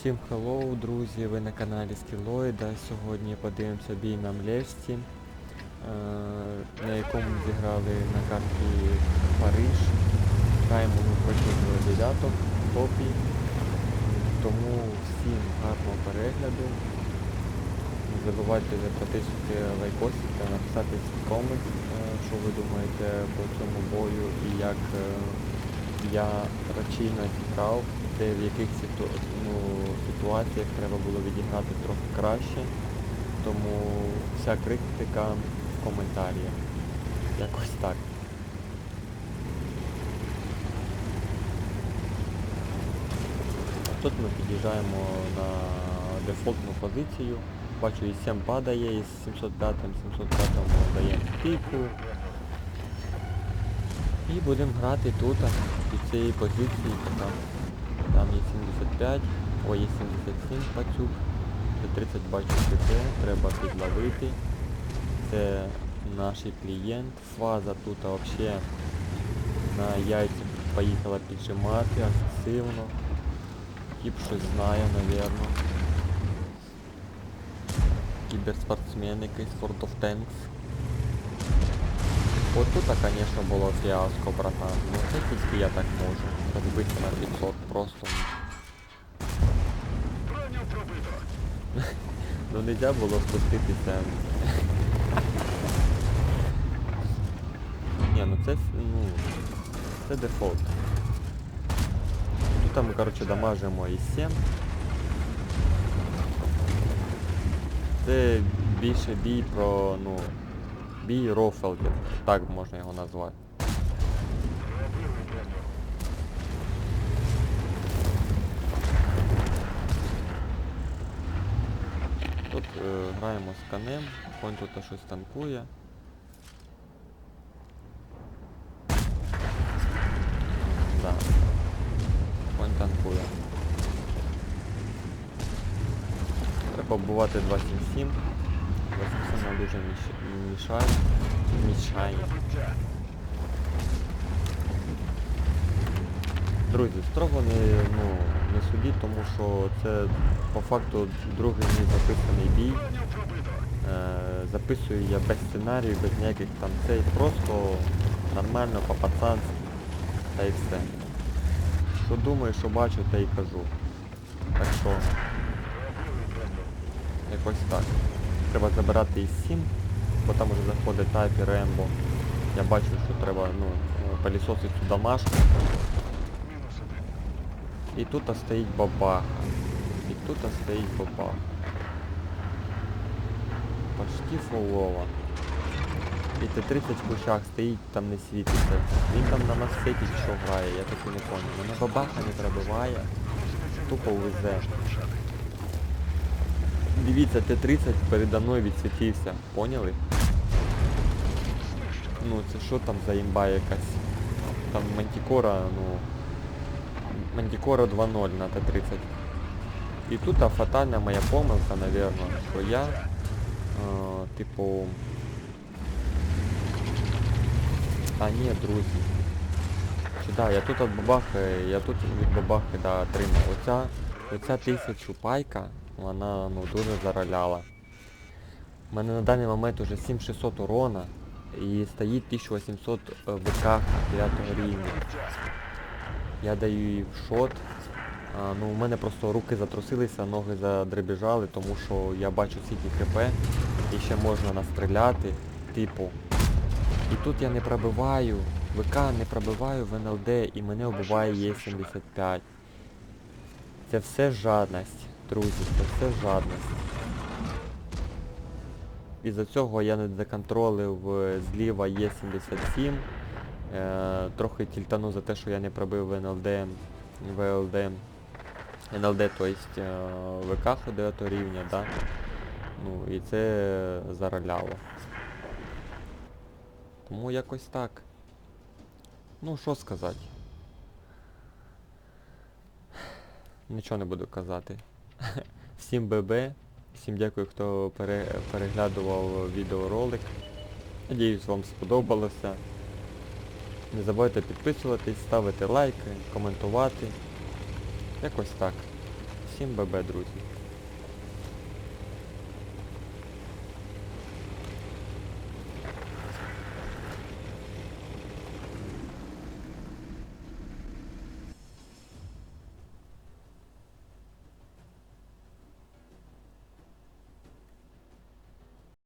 Всім хеллоу, друзі, ви на каналі Скілоїда. Сьогодні подивимося бій на Млешці, е, на якому зіграли на карті Париж. Граємо ми проти дев'яток в топі. Тому всім гарного перегляду. Не забувайте затиснути лайкосик та написати комент, е, що ви думаєте по цьому бою і як е, я рачійно зіграв, де в яких ну, ситуаціях треба було відіграти трохи краще. Тому вся критика в коментарях. Якось так. Тут ми під'їжджаємо на дефолтну позицію. Бачу, і 7 падає, і з 705 705 даємо піку. І будемо грати тут, під цієї позиції, там, є 75, ой, є 77 пацюк, це 30 бачу КТ, треба підловити. Це наш клієнт. Фаза тут взагалі на яйці поїхала піджимати агресивно. Тип щось знає, напевно. Кіберспортсмен якийсь World of Tanks. От тут, конечно, було фіаско, братан. Ну це тільки я так можу. Розбити на 500 просто. Ну нельзя було спуститися. Ні, ну це, ну, це дефолт. Тут ми, коротше, дамажимо і 7. Це більше бій про, ну, бій рофелдів, так можна його назвати. Тут е, граємо з конем, конь тут щось танкує. Да. Конь танкує. Треба вбивати 277. 277 нам дуже мішає. Мішає. Друзі, строго не, ну, не судіть, тому що це по факту другий мій записаний бій. Е, записую я без сценарію, без ніяких там цей, просто нормально, по-пацанськи, та й все. Що думаю, що бачу, те й кажу. Так що, якось так. Треба забирати із 7, бо там вже заходить тайп і Рембо. Я бачу, що треба ну, пилісосити цю домашку. І тут стоїть бабаха. І тут стоїть бабаха. Почти фулова. І Т-30 в кущах стоїть, там не світиться. Він там на масеті що грає, я так і не понял. Мене бабаха не пробиває. Тупо везе. Дивіться, Т-30 передо мною відсвітився. Поняли? Ну це що там за імба якась? Там Мантикора, ну... Мантикора 2.0 на Т-30. І тут фатальна моя помилка, напевно, що я, е, типу... А ні, друзі. Чи да, я тут від бабахи, я тут від бабахи да, отримав. Оця, оця тисячу пайка, вона ну дуже зароляла. У мене на даний момент уже 7600 урона і стоїть 1800 ВК 9 рівня. Я даю їй в шот. А, ну, у мене просто руки затрусилися, ноги задребіжали, тому що я бачу скільки хп і ще можна настріляти, типу. І тут я не пробиваю, ВК не пробиваю в НЛД і мене вбиває Є75. Це все жадність, друзі, це все жадність. Із-за цього я не законтролив е, зліва Є77. Е, трохи тільтану за те, що я не пробив НЛД, ВЛД, НЛД, то есть е, ВК 9 рівня, да? Ну і це зароляло. Тому якось так. Ну, що сказати. Нічого не буду казати. Всім ББ, всім дякую, хто пере, переглядував відеоролик. Надіюсь, вам сподобалося. Не забувайте підписуватись, ставити лайки, коментувати. Якось так. всім ББ, друзі.